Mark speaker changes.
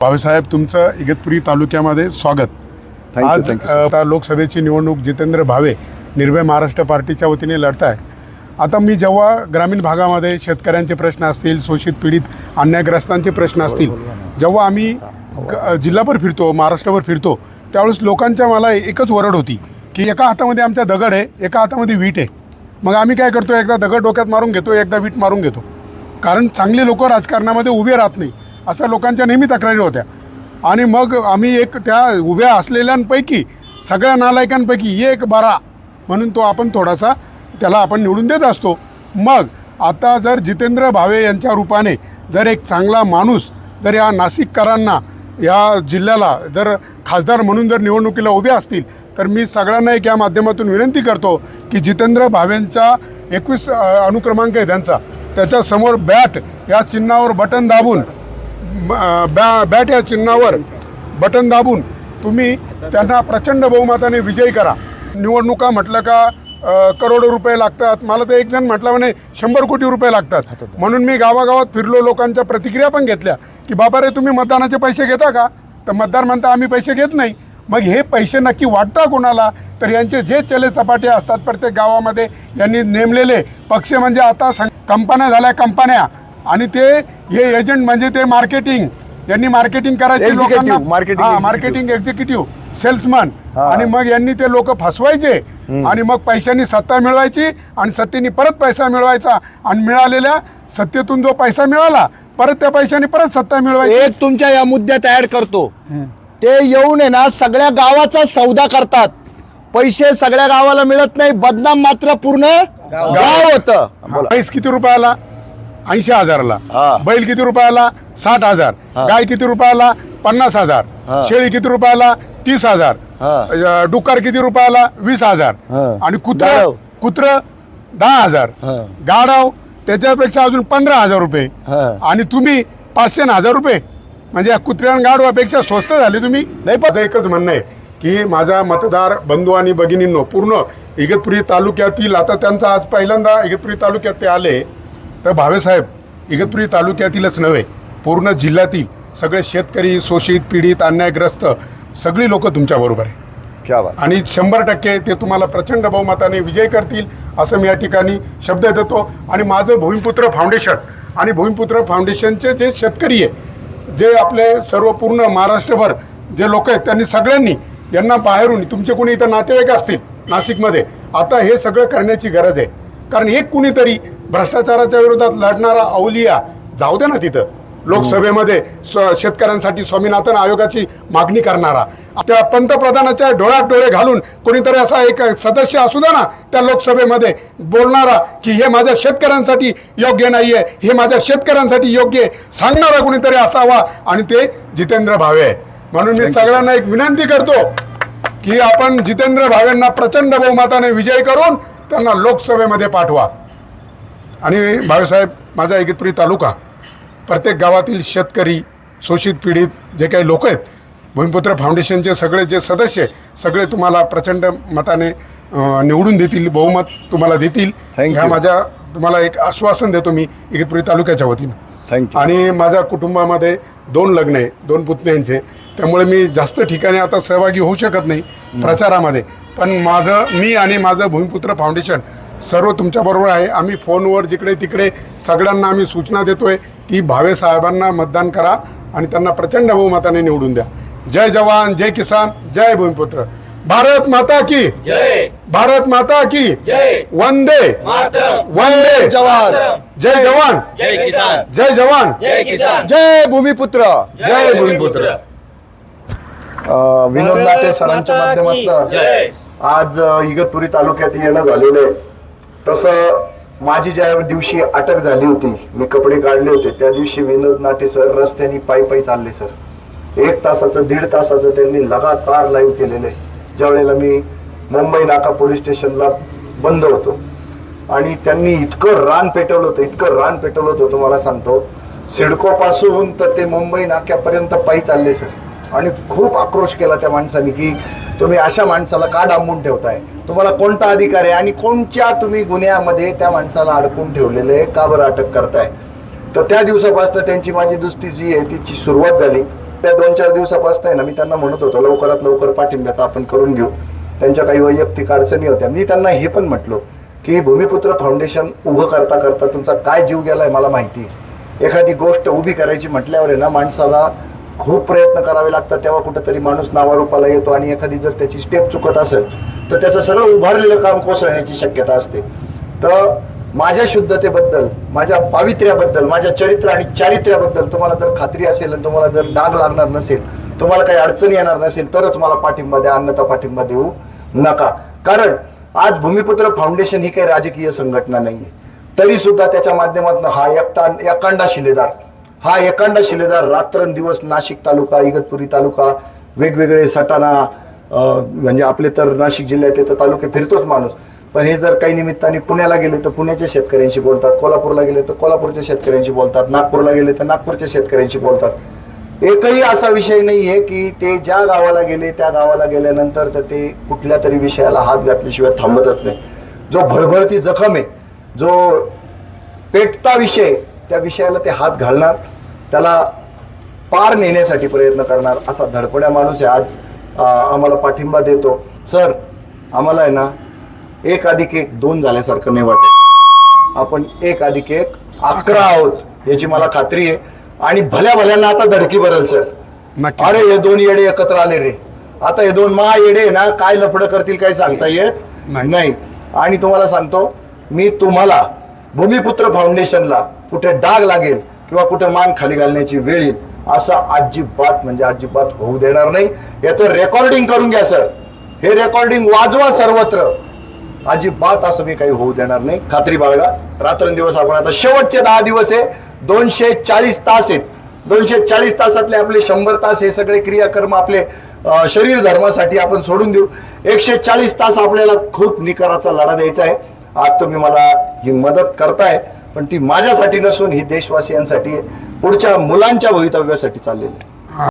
Speaker 1: भाऊसाहेब तुमचं इगतपुरी तालुक्यामध्ये स्वागत. आज आता लोकसभेची निवडणूक जितेंद्र भावे निर्भय महाराष्ट्र पार्टीच्या वतीने लढताय. आता मी जेव्हा ग्रामीण भागामध्ये शेतकऱ्यांचे प्रश्न असतील शोषित पीडित अन्यायग्रस्तांचे प्रश्न असतील जेव्हा आम्ही जिल्हाभर फिरतो महाराष्ट्रभर फिरतो त्यावेळेस लोकांच्या मला एकच वरड होती की एका हातामध्ये आमच्या दगड आहे एका हातामध्ये वीट आहे. मग आम्ही काय करतो एकदा दगड डोक्यात मारून घेतो एकदा वीट मारून घेतो. कारण चांगली लोक राजकारणामध्ये उभे राहत नाही. अशा लोकांच्या नेहमी तक्रारी होत्या. आणि मग आम्ही एक त्या उभ्या असलेल्यांपैकी सगळ्या नालायकांपैकी एक बारा म्हणून तो आपण थोडासा त्याला आपण निवडून देत असतो. मग आता जर जितेंद्र भावे यांच्या रूपाने जर एक चांगला माणूस जर या नाशिककरांना या जिल्ह्याला जर खासदार म्हणून जर निवडणुकीला उभे असतील तर मी सगळ्यांना एक या माध्यमातून विनंती करतो की जितेंद्र भावेंचा एकवीस अनुक्रमांक आहे त्यांचा. त्याच्यासमोर बॅट या चिन्हावर बटन दाबून ब- बॅट या चिन्हावर बटन दाबून तुम्ही त्यांना प्रचंड बहुमताने विजयी करा. निवडणुका म्हटलं का करोडो रुपये लागतात. मला तर एक जण म्हटलं म्हणे शंभर कोटी रुपये लागतात. म्हणून मी गावागावात फिरलो लोकांच्या प्रतिक्रिया पण घेतल्या की बाबा रे तुम्ही मतदानाचे पैसे घेता का? तर मतदार म्हणता आम्ही पैसे घेत नाही. मग हे पैसे नक्की वाटता कोणाला? तर यांचे जे चले चपाटे असतात प्रत्येक गावामध्ये यांनी नेमलेले पक्ष म्हणजे आता सं कंपन्या झाल्या कंपन्या. आणि ते हे एजंट म्हणजे ते मार्केटिंग यांनी मार्केटिंग करायची
Speaker 2: Executive,
Speaker 1: लोकांना
Speaker 2: marketing
Speaker 1: हा,
Speaker 2: executive.
Speaker 1: मार्केटिंग एक्झिक्युटिव्ह सेल्समन
Speaker 2: हा.
Speaker 1: आणि मग यांनी ते लोक फसवायचे. आणि मग पैशांनी सत्ता मिळवायची आणि सत्तेने परत पैसा मिळवायचा. आणि मिळालेल्या सत्तेतून जो पैसा मिळाला परत त्या पैशाने परत सत्ता मिळवायची.
Speaker 2: एक तुमच्या या मुद्द्यात ऍड करतो. ते येऊन आहे ना सगळ्या गावाचा सौदा करतात. पैसे सगळ्या गावाला मिळत नाही बदनाम मात्र पूर्ण गाव. होतं. बोला.
Speaker 1: म्हैस किती रुपयाला? ऐंशी हजारला
Speaker 2: हा.
Speaker 1: बैल किती रुपयाला साठ हजार. गाय किती रुपयाला पन्नास हजार. शेळी किती रुपयाला तीस हजार
Speaker 2: हा.
Speaker 1: अ, डुक्कर किती रुपयाला वीस हजार. आणि कुत्र
Speaker 2: गाढव.
Speaker 1: कुत्र दहा हजार
Speaker 2: हा.
Speaker 1: गाढव त्याच्यापेक्षा अजून पंधरा हजार रुपये
Speaker 2: हा.
Speaker 1: आणि तुम्ही पाचशे न हजार रुपये म्हणजे या कुत्र्या आणि गाढवापेक्षा स्वस्त झाले तुम्ही
Speaker 2: नाही पण-
Speaker 1: माझं एकच म्हणणं आहे की माझा मतदार बंधू आणि भगिनींनो पूर्ण इगतपुरी तालुक्यातील आता त्यांचा आज पहिल्यांदा इगतपुरी तालुक्यात ते आले तर भावेसाहेब इगतपुरी तालुक्यातीलच नव्हे पूर्ण जिल्ह्यातील सगळे शेतकरी शोषित पीडित अन्यायग्रस्त सगळी लोक तुमच्याबरोबर आहे.
Speaker 2: क्या बात.
Speaker 1: आणि शंभर टक्के ते तुम्हाला प्रचंड बहुमताने विजय करतील असं मी या ठिकाणी शब्द देतो. आणि माझं भूमिपुत्र फाउंडेशन आणि भूमिपुत्र फाउंडेशनचे जे शेतकरी आहे जे आपले सर्व पूर्ण महाराष्ट्रभर जे लोक आहेत त्यांनी सगळ्यांनी यांना बाहेरून तुमचे कोणी इथं नातेवाईक असतील नाशिकमध्ये आता हे सगळं करण्याची गरज आहे. कारण एक कुणीतरी भ्रष्टाचाराच्या विरोधात लढणारा अवलिया जाऊ दे ना तिथं. लोकसभेमध्ये शेतकऱ्यांसाठी स्वामीनाथन आयोगाची मागणी करणारा. त्या पंतप्रधानाच्या डोळ्यात डोळे घालून कोणीतरी असा एक सदस्य असू द्या ना त्या लोकसभेमध्ये बोलणारा की हे माझ्या शेतकऱ्यांसाठी योग्य नाही आहे हे माझ्या शेतकऱ्यांसाठी योग्य आहे सांगणारा कोणीतरी असावा. आणि ते जितेंद्र भावे. आहे म्हणून मी सगळ्यांना एक विनंती करतो की आपण जितेंद्र भावेंना प्रचंड बहुमताने विजय करून त्यांना लोकसभेमध्ये पाठवा. आणि भावेसाहेब माझा इगतपुरी तालुका प्रत्येक गावातील शेतकरी शोषित पीडित जे काही लोक आहेत भूमिपुत्र फाउंडेशनचे सगळे जे सदस्य सगळे तुम्हाला प्रचंड मताने निवडून देतील बहुमत तुम्हाला देतील. ह्या माझ्या तुम्हाला एक आश्वासन देतो मी इगतपुरी तालुक्याच्या वतीनं. आणि माझ्या कुटुंबामध्ये दोन लग्न आहे दोन पुतण्यांचे. त्यामुळे मी जास्त ठिकाणी आता सहभागी होऊ शकत नाही प्रचारामध्ये. पण माझं मी आणि माझं भूमिपुत्र फाउंडेशन सर्व तुमच्याबरोबर आहे. आम्ही फोनवर जिकडे तिकडे सगळ्यांना आम्ही सूचना देतोय की भावे साहेबांना मतदान करा आणि त्यांना प्रचंड बहुमताने निवडून द्या. जय जवान जय किसान जय भूमिपुत्र. भारत माता की
Speaker 3: जय.
Speaker 1: भारत माता की
Speaker 3: जय.
Speaker 1: वंदे.
Speaker 3: मातरम.
Speaker 1: वंदे.
Speaker 2: जवान.
Speaker 1: जय जवान.
Speaker 3: जय किसान.
Speaker 1: जय जवान.
Speaker 3: जय किसान.
Speaker 2: जय भूमिपुत्र.
Speaker 1: जय भूमिपुत्र.
Speaker 2: अं, विनोद लाटे सरांच्या माध्यमातून आज अ, इगतपुरी तालुक्यात येणं झालेलं आहे. तसं माझी ज्या दिवशी अटक झाली होती मी कपडे काढले होते त्या दिवशी विनोद नाटे सर रस्त्याने पायी पायी चालले सर. एक तासाचं दीड तासाचं त्यांनी लगातार लाईव्ह केलेलं आहे. ज्या वेळेला मी मुंबई नाका पोलीस स्टेशनला बंद होतो. आणि त्यांनी इतकं रान पेटवलं होतं इतकं रान पेटवलं होतं तुम्हाला सांगतो सिडको पासून तर ते मुंबई नाक्यापर्यंत पायी चालले सर. आणि खूप आक्रोश केला त्या माणसाने की तुम्ही अशा माणसाला का डांबून ठेवताय? तुम्हाला कोणता अधिकार आहे? आणि कोणत्या तुम्ही गुन्ह्यामध्ये त्या माणसाला अडकून ठेवलेले आहे? का बरं अटक करताय? तर त्या दिवसापासून त्यांची माझी दुस्ती जी आहे तिची सुरुवात झाली. त्या दोन चार दिवसापासून आहे ना मी त्यांना म्हणत होतो लवकरात लवकर पाठिंब्याचा आपण करून घेऊ. त्यांच्या काही वैयक्तिक अडचणी होत्या. मी त्यांना हे पण म्हटलो की भूमिपुत्र फाउंडेशन उभं करता करता तुमचा काय जीव गेला आहे मला माहिती आहे. एखादी गोष्ट उभी करायची म्हटल्यावर आहे ना माणसाला खूप प्रयत्न करावे लागतात. तेव्हा कुठेतरी माणूस नावारूपाला येतो आणि एखादी जर त्याची स्टेप चुकत असेल तर त्याचं सगळं उभारलेलं काम कोसळण्याची शक्यता असते. तर माझ्या शुद्धतेबद्दल माझ्या पावित्र्याबद्दल माझ्या चरित्र आणि चारित्र्याबद्दल तुम्हाला जर खात्री असेल आणि तुम्हाला जर डाग लागणार नसेल तुम्हाला काही अडचण येणार नसेल तरच मला पाठिंबा द्या अन्यथा पाठिंबा देऊ नका. कारण आज भूमिपुत्र फाउंडेशन ही काही राजकीय संघटना नाहीये. तरी सुद्धा त्याच्या माध्यमातून हा एकटा एकांडा शिलेदार हा एकांड शिलेदार रात्रंदिवस नाशिक तालुका इगतपुरी तालुका वेगवेगळे सटाणा म्हणजे आपले तर नाशिक जिल्ह्यातले तर तालुके फिरतोच माणूस. पण हे जर काही निमित्ताने पुण्याला गेले तर पुण्याच्या शेतकऱ्यांशी बोलतात कोल्हापूरला गेले तर कोल्हापूरच्या शेतकऱ्यांशी बोलतात नागपूरला गेले तर नागपूरच्या शेतकऱ्यांशी बोलतात. एकही असा विषय नाही आहे की ते ज्या गावाला गेले त्या गावाला गेल्यानंतर तर ते कुठल्या तरी विषयाला हात घातल्याशिवाय थांबतच नाही. जो भळभळती जखम आहे जो पेटता विषय त्या विषयाला ते हात घालणार त्याला पार नेण्यासाठी प्रयत्न करणार असा धडपड्या माणूस आहे आज आम्हाला पाठिंबा देतो. सर आम्हाला आहे ना एक अधिक एक दोन झाल्यासारखं नाही वाटत. आपण एक अधिक एक अकरा आहोत याची मला खात्री आहे. आणि भल्या भल्यांना आता धडकी भरेल सर. अरे हे दोन येडे एकत्र आले रे. आता हे दोन महा येडे ना काय लफडं करतील काही सांगता येत
Speaker 1: नाही.
Speaker 2: नाही. आणि तुम्हाला सांगतो मी तुम्हाला भूमिपुत्र फाउंडेशनला कुठे डाग लागेल किंवा कुठे मान खाली घालण्याची वेळ येईल असं अजिबात म्हणजे अजिबात होऊ देणार नाही. याचं रेकॉर्डिंग करून घ्या सर हे रेकॉर्डिंग वाजवा सर्वत्र. अजिबात असं मी काही होऊ देणार नाही. खात्री बाळगा रात्रंदिवस आपण आता शेवटचे दहा दिवस आहे. दोनशे चाळीस तास आहेत. दोनशे चाळीस तासातले आपले शंभर तास हे सगळे क्रियाकर्म आपले शरीर धर्मासाठी आपण सोडून देऊ. एकशे चाळीस तास आपल्याला खूप निकाराचा लढा द्यायचा आहे. आज तुम्ही मला ही मदत करताय पण ती माझ्यासाठी नसून ही देशवासियांसाठी पुढच्या मुलांच्या भवितव्यासाठी चाललेली आहे.